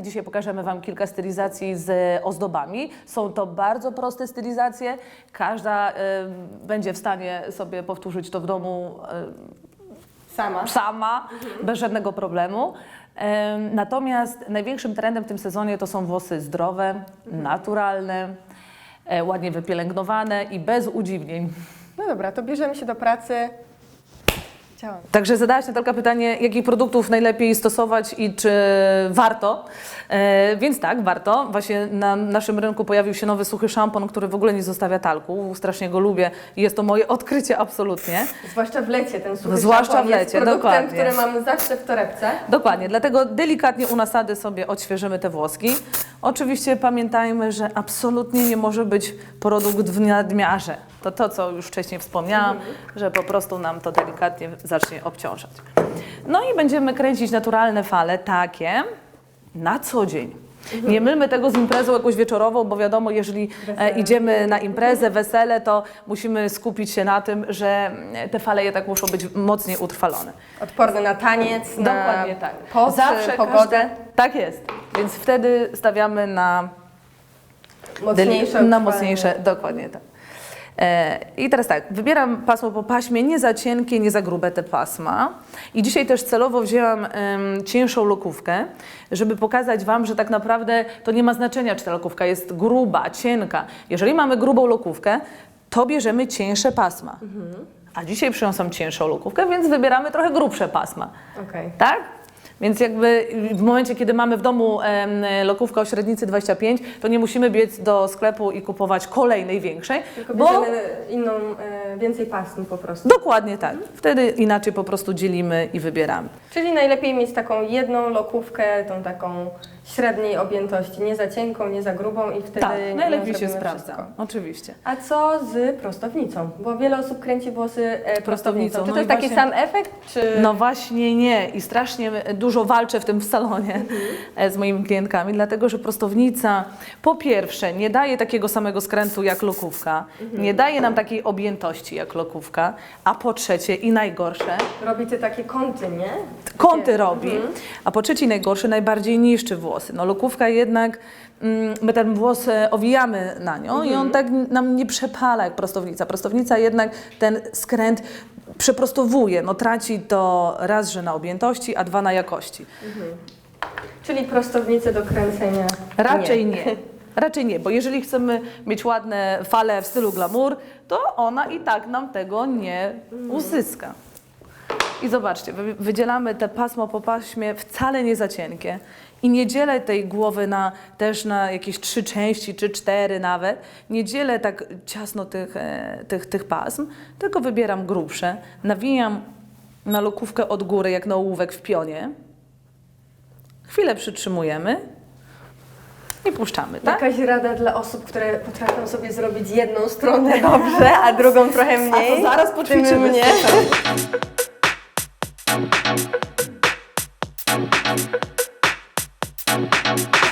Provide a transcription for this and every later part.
i dzisiaj pokażemy Wam kilka stylizacji z ozdobami. Są to bardzo proste stylizacje. Każda y, będzie w stanie sobie powtórzyć to w domu y, Sama. sama, bez żadnego problemu. Em, Natomiast największym trendem w tym sezonie to są włosy zdrowe, naturalne, e, ładnie wypielęgnowane i bez udziwnień. No dobra, to bierzemy się do pracy. Działam. Także zadałaś Natalka pytanie, jakich produktów najlepiej stosować i czy warto. E, więc tak, warto. Właśnie na naszym rynku pojawił się nowy suchy szampon, który w ogóle nie zostawia talku. Strasznie go lubię i jest to moje odkrycie absolutnie. Zwłaszcza w lecie ten suchy Zwłaszcza szampon w lecie, jest produktem, dokładnie. który mamy zawsze w torebce. Dokładnie, dlatego delikatnie u nasady sobie odświeżymy te włoski. Oczywiście pamiętajmy, że absolutnie nie może być produkt w nadmiarze. To to, co już wcześniej wspomniałam, że po prostu nam to delikatnie zacznie obciążać. No i będziemy kręcić naturalne fale, takie na co dzień. Nie mylmy tego z imprezą jakąś wieczorową, bo wiadomo, jeżeli e, idziemy na imprezę, wesele, to musimy skupić się na tym, że te fale jednak muszą być mocniej utrwalone. Odporny na taniec, na Dokładnie tak. Zawsze pogodę. Każde, tak jest. Więc wtedy stawiamy na Mocniejsze na mocniejsze, dokładnie tak. E, I teraz tak, wybieram pasmo po paśmie, nie za cienkie, nie za grube te pasma. I dzisiaj też celowo wzięłam em, cięższą lokówkę, żeby pokazać Wam, że tak naprawdę to nie ma znaczenia, czy ta lokówka jest gruba, cienka. Jeżeli mamy grubą lokówkę, to bierzemy cieńsze pasma. A dzisiaj przyniosłam cięższą lokówkę, więc wybieramy trochę grubsze pasma. Okej. Tak? Więc jakby w momencie, kiedy mamy w domu lokówkę o średnicy 25, to nie musimy biec do sklepu i kupować kolejnej większej, Tylko bo inną, e, więcej pasm po prostu. dokładnie tak. Wtedy inaczej po prostu dzielimy i wybieramy. Czyli najlepiej mieć taką jedną lokówkę, tą taką średniej objętości, nie za cienką, nie za grubą i wtedy Tak, najlepiej się sprawdza. wszystko. Oczywiście. A co z prostownicą? Bo wiele osób kręci włosy e, prostownicą. Prostownicą, Czy no to jest i taki właśnie- sam efekt, czy... No właśnie nie i strasznie dużo walczę w tym w salonie e, z moimi klientkami, dlatego że prostownica po pierwsze nie daje takiego samego skrętu jak lokówka, nie daje nam takiej objętości jak lokówka, a po trzecie i najgorsze, Robi te takie kąty, nie? kąty robi, a po trzecie i najgorsze, najbardziej niszczy włosy. No lokówka jednak, mm, my ten włos e, owijamy na nią i on tak nam nie przepala jak prostownica. Prostownica jednak ten skręt przeprostowuje, no traci to raz, że na objętości, a dwa na jakości. Czyli prostownicę do kręcenia Raczej nie. Raczej nie, bo jeżeli chcemy mieć ładne fale w stylu glamour, to ona i tak nam tego nie uzyska. I zobaczcie, wy- wydzielamy te pasmo po paśmie wcale nie za cienkie i nie dzielę tej głowy na, też na jakieś trzy części, czy cztery nawet. Nie dzielę tak ciasno tych, e, tych, tych pasm, tylko wybieram grubsze, nawijam na lokówkę od góry, jak na ołówek w pionie. Chwilę przytrzymujemy i puszczamy, tak? Jakaś rada dla osób, które potrafią sobie zrobić jedną stronę dobrze, a drugą trochę mniej? A to zaraz poćwiczymy. mnie.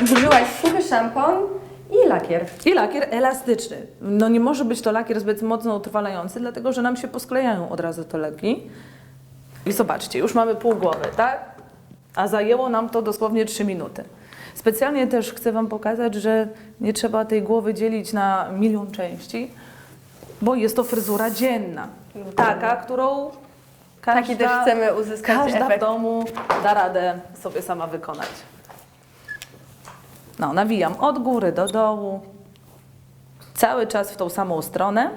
Zużyłaś suchy szampon i lakier. I lakier elastyczny. No nie może być to lakier zbyt mocno utrwalający, dlatego że nam się posklejają od razu te leki. I zobaczcie, już mamy pół głowy, tak? A zajęło nam to dosłownie 3 minuty. Specjalnie też chcę Wam pokazać, że nie trzeba tej głowy dzielić na milion części, bo jest to fryzura dzienna. Taka, którą każda, Taki też chcemy uzyskać każda w efekt. domu da radę sobie sama wykonać. No, nawijam od góry do dołu, cały czas w tą samą stronę.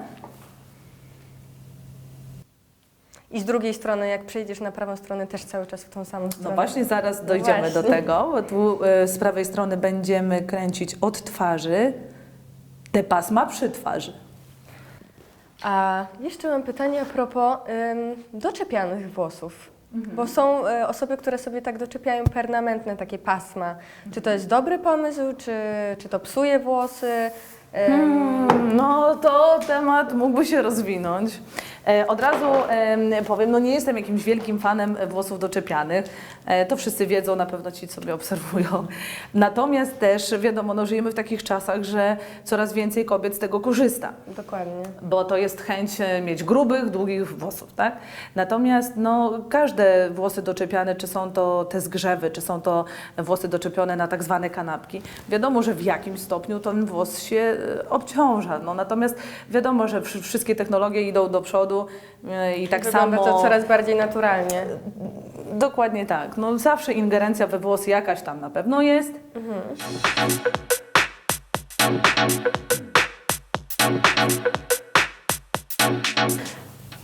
I z drugiej strony, jak przejdziesz na prawą stronę, też cały czas w tą samą No stronę. właśnie zaraz No dojdziemy do właśnie. tego, bo tu e, z prawej strony będziemy kręcić od twarzy te pasma przy twarzy. A jeszcze mam pytanie a propos ym, doczepianych włosów. Mhm. Bo są y, osoby, które sobie tak doczepiają permanentne takie pasma. Czy to jest dobry pomysł, czy, czy to psuje włosy? Hmm, no to temat mógłby się rozwinąć. E, Od razu em, powiem, no nie jestem jakimś wielkim fanem włosów doczepianych. E, To wszyscy wiedzą, na pewno ci, co mnie obserwują. Natomiast też wiadomo, no żyjemy w takich czasach, że coraz więcej kobiet z tego korzysta. Dokładnie. Bo to jest chęć e, mieć grubych, długich włosów, tak? Natomiast no, każde włosy doczepiane, czy są to te zgrzewy, czy są to włosy doczepione na tak zwane kanapki, wiadomo, że w jakimś stopniu ten włos się obciąża. No, natomiast wiadomo, że wszy- wszystkie technologie idą do przodu e, i tak Wygląda samo... to coraz bardziej naturalnie. Dokładnie tak. No, zawsze ingerencja we włos jakaś tam na pewno jest.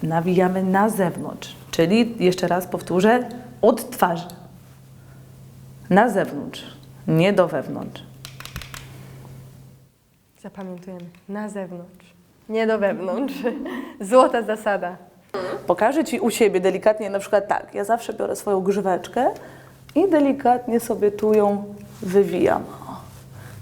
Nawijamy na zewnątrz, czyli jeszcze raz powtórzę, od twarzy. Na zewnątrz, nie do wewnątrz. Zapamiętujemy. Na zewnątrz. Nie do wewnątrz. Złota zasada. Pokażę Ci u siebie delikatnie, na przykład tak, ja zawsze biorę swoją grzyweczkę i delikatnie sobie tu ją wywijam.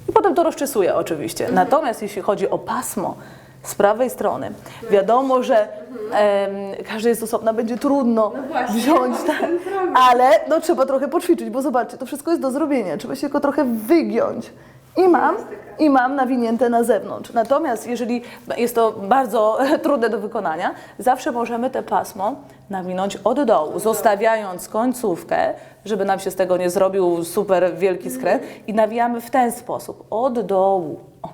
I potem to rozczesuję oczywiście. Natomiast jeśli chodzi o pasmo z prawej strony, wiadomo, że em, każdy jest osobna, będzie trudno wziąć, tak, ale no, trzeba trochę poćwiczyć, bo zobaczcie, to wszystko jest do zrobienia, trzeba się tylko trochę wygiąć. I mam, I mam nawinięte na zewnątrz. Natomiast jeżeli jest to bardzo trudne do wykonania, zawsze możemy te pasmo nawinąć od dołu, zostawiając końcówkę, żeby nam się z tego nie zrobił super wielki skręt i nawijamy w ten sposób, od dołu. O.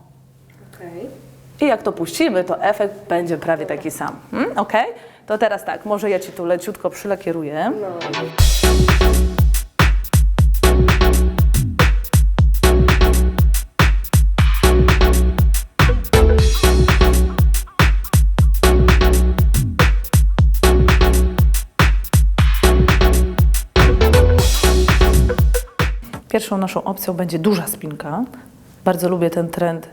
I jak to puścimy, to efekt będzie prawie taki sam. Hmm? Ok? To teraz tak, może ja Ci tu leciutko przylakieruję. Pierwszą naszą opcją będzie duża spinka. Bardzo lubię ten trend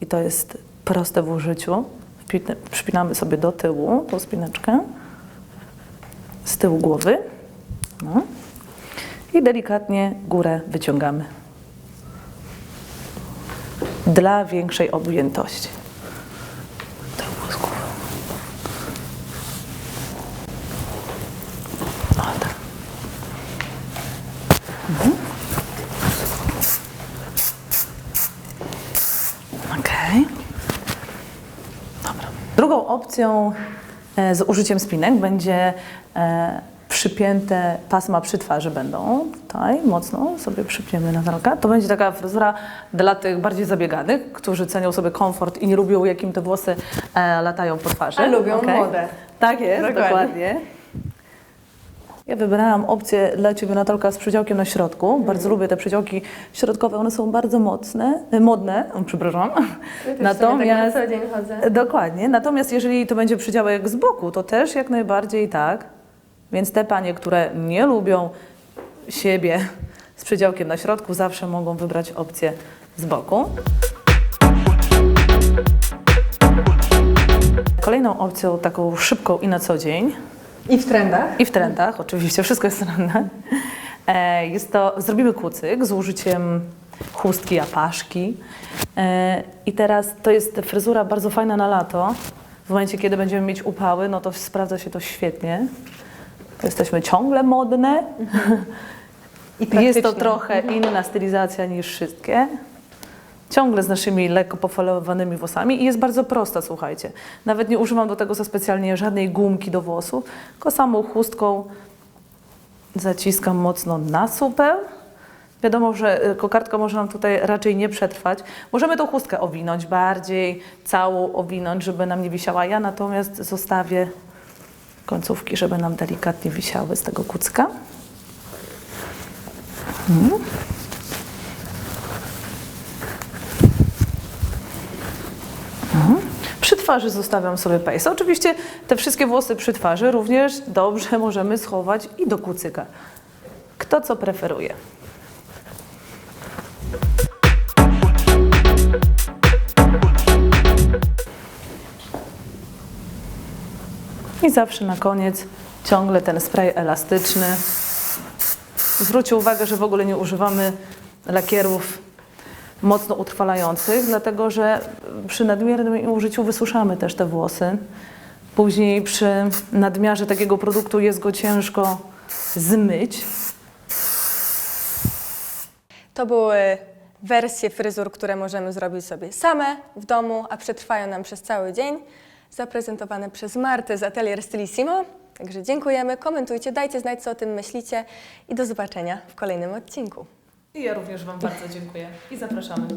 i to jest proste w użyciu. Przypinamy sobie do tyłu tą spineczkę, z tyłu głowy. No. I delikatnie górę wyciągamy. Dla większej objętości. O, tak. Okej. Dobra. Drugą opcją e, z użyciem spinek będzie e, przypięte pasma przy twarzy będą. Tutaj mocno sobie przypiemy na walkę. To będzie taka fryzura dla tych bardziej zabieganych, którzy cenią sobie komfort i nie lubią, jakim te włosy e, latają po twarzy. A lubią Okej? modę. Tak jest, Dokładnie. dokładnie. Ja wybrałam opcję dla Ciebie Natalka z przedziałkiem na środku. Bardzo lubię te przedziałki środkowe, one są bardzo mocne, e, modne, o, przepraszam. Ja też Natomiast... tak na co dzień chodzę. Dokładnie. Natomiast jeżeli to będzie przydziałek z boku, to też jak najbardziej tak. Więc te panie, które nie lubią siebie z przydziałkiem na środku, zawsze mogą wybrać opcję z boku. Kolejną opcją, taką szybką i na co dzień, I w trendach. i w trendach, oczywiście, wszystko jest trendem. E, Jest to, zrobimy kucyk z użyciem chustki, apaszki. E, I teraz to jest fryzura bardzo fajna na lato. W momencie, kiedy będziemy mieć upały, no to sprawdza się to świetnie. Jesteśmy ciągle modne. I Jest to trochę inna stylizacja niż wszystkie. Ciągle z naszymi lekko pofalowanymi włosami i jest bardzo prosta, słuchajcie. Nawet nie używam do tego za specjalnie żadnej gumki do włosów, tylko samą chustką zaciskam mocno na supeł. Wiadomo, że y, kokardka może nam tutaj raczej nie przetrwać. Możemy tą chustkę owinąć bardziej, całą owinąć, żeby nam nie wisiała. Ja natomiast zostawię końcówki, żeby nam delikatnie wisiały z tego kucka. Przy twarzy zostawiam sobie pejsę. Oczywiście te wszystkie włosy przy twarzy również dobrze możemy schować i do kucyka. Kto co preferuje. I zawsze na koniec ciągle ten spray elastyczny. Zwróćcie uwagę, że w ogóle nie używamy lakierów mocno utrwalających, dlatego że przy nadmiernym użyciu wysuszamy też te włosy. Później przy nadmiarze takiego produktu jest go ciężko zmyć. To były wersje fryzur, które możemy zrobić sobie same w domu, a przetrwają nam przez cały dzień. Zaprezentowane przez Martę z Atelier Stylissimo. Także dziękujemy, komentujcie, dajcie znać, co o tym myślicie i do zobaczenia w kolejnym odcinku. I ja również Wam bardzo dziękuję i zapraszamy.